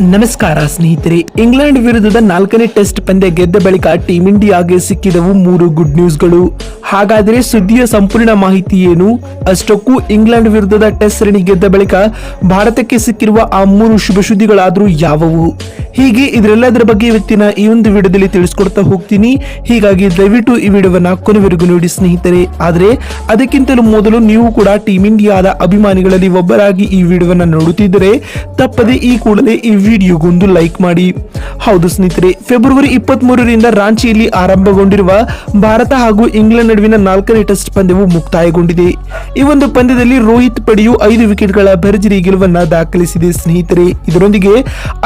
ನಮಸ್ಕಾರ ಸ್ನೇಹಿತರೆ, ಇಂಗ್ಲೆಂಡ್ ವಿರುದ್ಧದ ನಾಲ್ಕನೇ ಟೆಸ್ಟ್ ಪಂದ್ಯ ಗೆದ್ದ ಬಳಿಕ ಟೀಂ ಇಂಡಿಯಾಗೆ ಸಿಕ್ಕಿದವು ಮೂರು ಗುಡ್ ನ್ಯೂಸ್ಗಳು ಹಾಗಾದರೆ ಸುದ್ದಿಯ ಸಂಪೂರ್ಣ ಮಾಹಿತಿ ಏನು? ಅಷ್ಟಕ್ಕೂ ಇಂಗ್ಲೆಂಡ್ ವಿರುದ್ಧದ ಟೆಸ್ಟ್ ಸರಣಿ ಗೆದ್ದ ಬಳಿಕ ಭಾರತಕ್ಕೆ ಸಿಕ್ಕಿರುವ ಆ ಮೂರು ಶುಭ ಸುದ್ದಿಗಳಾದ್ರೂ ಯಾವುವು? ಹೀಗೆ ಇದರೆಲ್ಲದರ ಬಗ್ಗೆ ಇವತ್ತಿನ ಈ ಒಂದು ವಿಡಿಯೋದಲ್ಲಿ ತಿಳಿಸ್ಕೊಡ್ತಾ ಹೋಗ್ತೀನಿ. ಹೀಗಾಗಿ ದಯವಿಟ್ಟು ಈ ವಿಡಿಯೋವನ್ನ ಕೊನೆವರೆಗೂ ನೋಡಿ ಸ್ನೇಹಿತರೆ. ಆದರೆ ಅದಕ್ಕಿಂತಲೂ ಮೊದಲು ನೀವು ಕೂಡ ಟೀಮ್ ಇಂಡಿಯಾದ ಅಭಿಮಾನಿಗಳಲ್ಲಿ ಒಬ್ಬರಾಗಿ ಈ ವಿಡಿಯೋವನ್ನ ನೋಡುತ್ತಿದ್ದರೆ ತಪ್ಪದೆ ಈ ಕೂಡಲೇ ಈ ವಿಡಿಯೋಗೊಂದು ಲೈಕ್ ಮಾಡಿ. ಹೌದು ಸ್ನೇಹಿತರೆ, ಫೆಬ್ರವರಿ ಇಪ್ಪತ್ತ್ ಮೂರರಿಂದ ರಾಂಚಿಯಲ್ಲಿ ಆರಂಭಗೊಂಡಿರುವ ಭಾರತ ಹಾಗೂ ಇಂಗ್ಲೆಂಡ್ ನಡುವಿನ ನಾಲ್ಕನೇ ಟೆಸ್ಟ್ ಪಂದ್ಯವು ಮುಕ್ತಾಯಗೊಂಡಿದೆ. ಈ ಒಂದು ಪಂದ್ಯದಲ್ಲಿ ರೋಹಿತ್ ಪಡೆಯು ಐದು ವಿಕೆಟ್ಗಳ ಭರ್ಜರಿ ಗೆಲುವನ್ನು ದಾಖಲಿಸಿದೆ ಸ್ನೇಹಿತರೆ. ಇದರೊಂದಿಗೆ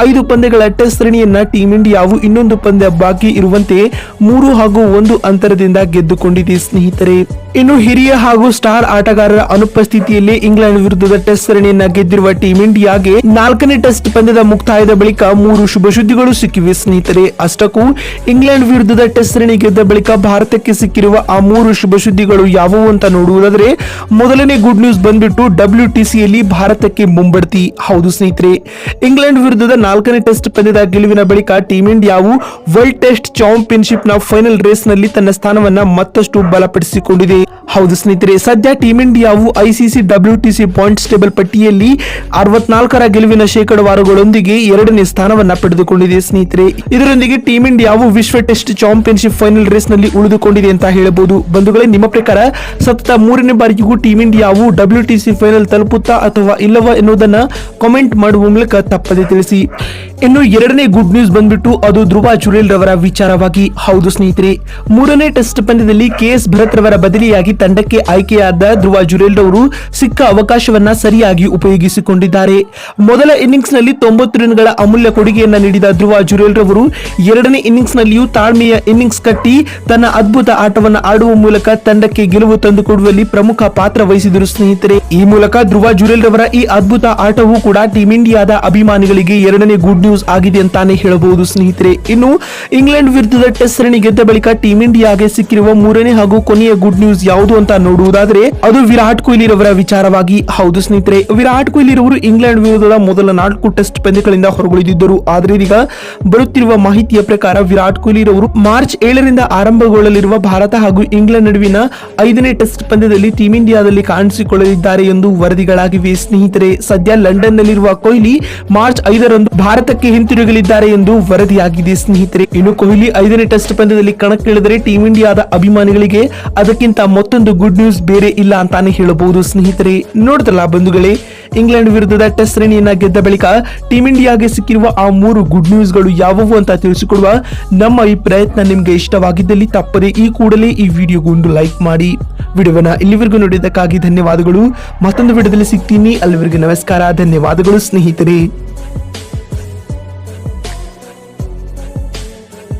ಐದು ಪಂದ್ಯಗಳ ಟೆಸ್ಟ್ ಸರಣಿಯನ್ನ ಟೀಂ ಇಂಡಿಯಾವು ಇನ್ನೊಂದು ಪಂದ್ಯ ಬಾಕಿ ಇರುವಂತೆ ಮೂರು ಹಾಗೂ ಒಂದು ಅಂತರದಿಂದ ಗೆದ್ದುಕೊಂಡಿದೆ ಸ್ನೇಹಿತರೆ. ಇನ್ನು ಹಿರಿಯ ಹಾಗೂ ಸ್ಟಾರ್ ಆಟಗಾರರ ಅನುಪಸ್ಥಿತಿಯಲ್ಲಿ ಇಂಗ್ಲೆಂಡ್ ವಿರುದ್ಧದ ಟೆಸ್ಟ್ ಸರಣಿಯನ್ನ ಗೆದ್ದಿರುವ ಟೀಂ ಇಂಡಿಯಾಗೆ ನಾಲ್ಕನೇ ಟೆಸ್ಟ್ ಪಂದ್ಯದ ಮುಕ್ತಾಯದ ಬಳಿಕ ಮೂರು ಶುಭ ಸುದ್ದಿಗಳು ಸಿಕ್ಕಿವೆ ಸ್ನೇಹಿತರೆ. ಅಷ್ಟಕ್ಕೂ ಇಂಗ್ಲೆಂಡ್ ವಿರುದ್ಧದ ಟೆಸ್ಟ್ ಸರಣಿ ಗೆದ್ದ ಬಳಿಕ ಭಾರತಕ್ಕೆ ಸಿಕ್ಕಿರುವ ಆ ಮೂರು ಶುಭ ಸುದ್ದಿಗಳು ಯಾವುವು ಅಂತ ನೋಡುವುದಾದ್ರೆ, ಮೊದಲನೇ ಗುಡ್ ನ್ಯೂಸ್ ಬಂದ್ಬಿಟ್ಟು ಡಬ್ಲ್ಯೂ ಟಿಸಿಯಲ್ಲಿ ಭಾರತಕ್ಕೆ ಮುಂಬಡ್ತಿ. ಹೌದು ಸ್ನೇಹಿತರೆ. ಇಂಗ್ಲೆಂಡ್ ವಿರುದ್ಧದ ನಾಲ್ಕನೇ ಟೆಸ್ಟ್ ಪಂದ್ಯದ ಗೆಲುವಿನ ಬಳಿಕ ಟೀಮ್ ಇಂಡಿಯಾವು ವರ್ಲ್ಡ್ ಟೆಸ್ಟ್ ಚಾಂಪಿಯನ್ಶಿಪ್ನ ಫೈನಲ್ ರೇಸ್ನಲ್ಲಿ ತನ್ನ ಸ್ಥಾನವನ್ನ ಮತ್ತಷ್ಟು ಬಲಪಡಿಸಿಕೊಂಡಿದೆ. ಹೌದು ಸ್ನೇಹಿತರೆ. ಸದ್ಯ team ಇಂಡಿಯಾವು ICC W TC points table ಪಟ್ಟಿಯಲ್ಲಿ ಅರವತ್ನಾಲ್ಕರ ಗೆಲುವಿನ ಶೇಕಡವಾರುಗಳೊಂದಿಗೆ ಎರಡನೇ ಸ್ಥಾನವನ್ನ ಪಡೆದುಕೊಂಡಿದೆ. ಸ್ನೇಹಿತರೆ, ಇದರೊಂದಿಗೆ ಟೀಮ್ ಇಂಡಿಯಾವು ವಿಶ್ವ ಟೆಸ್ಟ್ ಚಾಂಪಿಯನ್ಶಿಪ್ ಫೈನಲ್ ರೇಸ್ನಲ್ಲಿ ಉಳಿದುಕೊಂಡಿದೆ ಅಂತ ಹೇಳಬಹುದು ಬಂಧುಗಳೇ, ನಿಮ್ಮ ಪ್ರಕಾರ ಸತತ ಮೂರನೇ ಬಾರಿಗೂ ಟೀಮ್ ಇಂಡಿಯಾವು ಡಬ್ಲ್ಯೂ ಟಿಸಿ ಫೈನಲ್ ತಲುಪುತ್ತಾ ಅಥವಾ ಇಲ್ಲವಾ ಎನ್ನುವುದನ್ನ ಕಾಮೆಂಟ್ ಮಾಡುವ ಮೂಲಕ ತಪ್ಪದೆ ತಿಳಿಸಿ. ಇನ್ನು ಎರಡನೇ ಗುಡ್ ನ್ಯೂಸ್ ಬಂದ್ಬಿಟ್ಟು ಅದು ಧ್ರುವ ಜುರೇಲ್ ರವರ ವಿಚಾರವಾಗಿ. ಹೌದು ಸ್ನೇಹಿತರೆ, ಮೂರನೇ ಟೆಸ್ಟ್ ಪಂದ್ಯದಲ್ಲಿ ಕೆ ಎಸ್ ಭರತ್ ರವರ ಬದಲಿಯಾಗಿ ತಂಡಕ್ಕೆ ಆಯ್ಕೆಯಾದ ಧ್ರುವ ಜುರೇಲ್ ರವರು ಸಿಕ್ಕ ಅವಕಾಶವನ್ನ ಸರಿಯಾಗಿ ಉಪಯೋಗಿಸಿಕೊಂಡಿದ್ದಾರೆ. ಮೊದಲ ಇನ್ನಿಂಗ್ಸ್ನಲ್ಲಿ ತೊಂಬತ್ತು ರನ್ಗಳ ಅಮೂಲ್ಯ ಕೊಡುಗೆಯನ್ನ ನೀಡಿದ ಧ್ರುವ ಜುರೇಲ್ ರವರು ಎರಡನೇ ಇನ್ನಿಂಗ್ಸ್ ನಲ್ಲಿಯೂ ತಾಳ್ಮೆಯ ಇನ್ನಿಂಗ್ಸ್ ಕಟ್ಟಿ ತನ್ನ ಅದ್ಭುತ ಆಟವನ್ನ ಆಡುವ ಮೂಲಕ ತಂಡಕ್ಕೆ ಗೆಲುವು ತಂದುಕೊಡುವಲ್ಲಿ ಪ್ರಮುಖ ಪಾತ್ರ ವಹಿಸಿದರು ಸ್ನೇಹಿತರೆ. ಈ ಮೂಲಕ ಧ್ರುವ ಜುರೇಲ್ ರವರ ಈ ಅದ್ಭುತ ಆಟವೂ ಕೂಡ ಟೀಂ ಇಂಡಿಯಾದ ಅಭಿಮಾನಿಗಳಿಗೆ ಎರಡನೇ ಗುಡ್ ನ್ಯೂಸ್ ಆಗಿದೆ ಅಂತಾನೆ ಹೇಳಬಹುದು, ಸ್ನೇಹಿತರೆ. ಇನ್ನು ಇಂಗ್ಲೆಂಡ್ ವಿರುದ್ಧದ ಟೆಸ್ಟ್ ಸರಣಿ ಗೆದ್ದ ಬಳಿಕ ಟೀಂ ಇಂಡಿಯಾಗೆ ಸಿಕ್ಕಿರುವ ಮೂರನೇ ಹಾಗೂ ಕೊನೆಯ ಗುಡ್ ನ್ಯೂಸ್ ಯಾವುದು ಅಂತ ನೋಡುವುದಾದ್ರೆ, ಅದು ವಿರಾಟ್ ಕೊಹ್ಲಿ ರವರ ವಿಚಾರವಾಗಿ. ಹೌದು ಸ್ನೇಹಿತರೆ, ವಿರಾಟ್ ಕೊಹ್ಲಿ ರವರು ಇಂಗ್ಲೆಂಡ್ ವಿರುದ್ಧದ ಮೊದಲ ನಾಲ್ಕು ಟೆಸ್ಟ್ ಪಂದ್ಯಗಳಿಂದ ಹೊರಗುಳಿದಿದ್ದರು. ಆದರೆ ಇದೀಗ ಬರುತ್ತಿರುವ ಮಾಹಿತಿಯ ಪ್ರಕಾರ ವಿರಾಟ್ ಕೊಹ್ಲಿ ರವರು ಮಾರ್ಚ್ ಏಳರಿಂದ ಆರಂಭಗೊಳ್ಳಲಿರುವ ಭಾರತ ಹಾಗೂ ಇಂಗ್ಲೆಂಡ್ ನಡುವಿನ ಐದನೇ ಟೆಸ್ಟ್ ಪಂದ್ಯದಲ್ಲಿ ಟೀಂ ಇಂಡಿಯಾದಲ್ಲಿ ಕಾಣಿಸಿಕೊಳ್ಳಲಿದ್ದಾರೆ ಎಂದು ವರದಿಗಳಾಗಿವೆ. ಸ್ನೇಹಿತರೆ, ಸದ್ಯ ಲಂಡನ್ ನಲ್ಲಿರುವ ಕೊಹ್ಲಿ ಮಾರ್ಚ್ ಐದರಂದು ಭಾರತಕ್ಕೆ ಹಿಂತಿರುಗಲಿದ್ದಾರೆ ಎಂದು ವರದಿಯಾಗಿದೆ. ಸ್ನೇಹಿತರೆ, ಇನ್ನು ಕೊಹ್ಲಿ ಐದನೇ ಟೆಸ್ಟ್ ಪಂದ್ಯದಲ್ಲಿ ಕಣಕ್ಕಿಳಿದರೆ ಟೀಂ ಇಂಡಿಯಾದ ಅಭಿಮಾನಿಗಳಿಗೆ ಅದಕ್ಕಿಂತ ಮತ್ತೊಂದು ಗುಡ್ ನ್ಯೂಸ್ ಬೇರೆ ಇಲ್ಲ ಅಂತಾನೆ ಹೇಳಬಹುದು. ಸ್ನೇಹಿತರೆ ನೋಡಿದ್ರಲ್ಲ ಬಂಧುಗಳೇ, ಇಂಗ್ಲೆಂಡ್ ವಿರುದ್ಧದ ಟೆಸ್ಟ್ ಶ್ರೇಣಿಯನ್ನ ಗೆದ್ದ ಬಳಿಕ ಟೀಂ ಇಂಡಿಯಾಗೆ ಸಿಕ್ಕಿರುವ ಆ ಮೂರು ಗುಡ್ ನ್ಯೂಸ್ಗಳು ಯಾವುವು ಅಂತ ತಿಳಿಸಿಕೊಡುವ ನಮ್ಮ ಈ ಪ್ರಯತ್ನ ನಿಮ್ಗೆ ಇಷ್ಟವಾಗಿದ್ದಲ್ಲಿ ತಪ್ಪದೆ ಈ ಕೂಡಲೇ ಈ ವಿಡಿಯೋಗೊಂದು ಲೈಕ್ ಮಾಡಿ. ವಿಡಿಯೋವನ್ನ ಇಲ್ಲಿವರೆಗೂ ನೋಡಿದ್ದಕ್ಕಾಗಿ ಧನ್ಯವಾದಗಳು. ಮತ್ತೊಂದು ವಿಡಿಯೋದಲ್ಲಿ ಸಿಗ್ತೀನಿ. ಅಲ್ಲಿವರೆಗೂ ನಮಸ್ಕಾರ. ಧನ್ಯವಾದಗಳು ಸ್ನೇಹಿತರೆ.